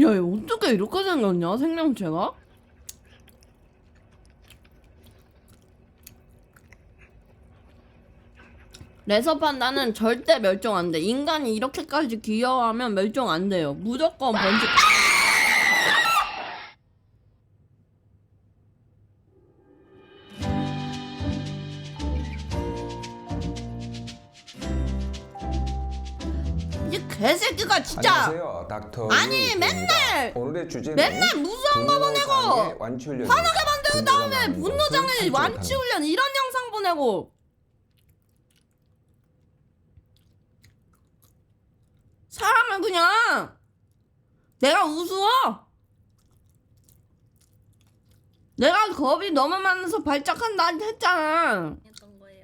야, 얘 어떻게 이렇게 생겼냐, 생명체가? 레서판 나는 절대 멸종 안 돼. 인간이 이렇게까지 귀여워하면 멸종 안 돼요. 무조건 번지. 이 개새끼가 진짜 안녕하세요, 닥터. 아니, 유입니다. 맨날, 오늘의 주제는 맨날 무서운 거 보내고 완치훈련 화나게 만든 다음에 분노장애 완치 훈련 이런 영상 보내고 사람을 그냥 내가 우스워 내가 겁이 너무 많아서 발작한다 했잖아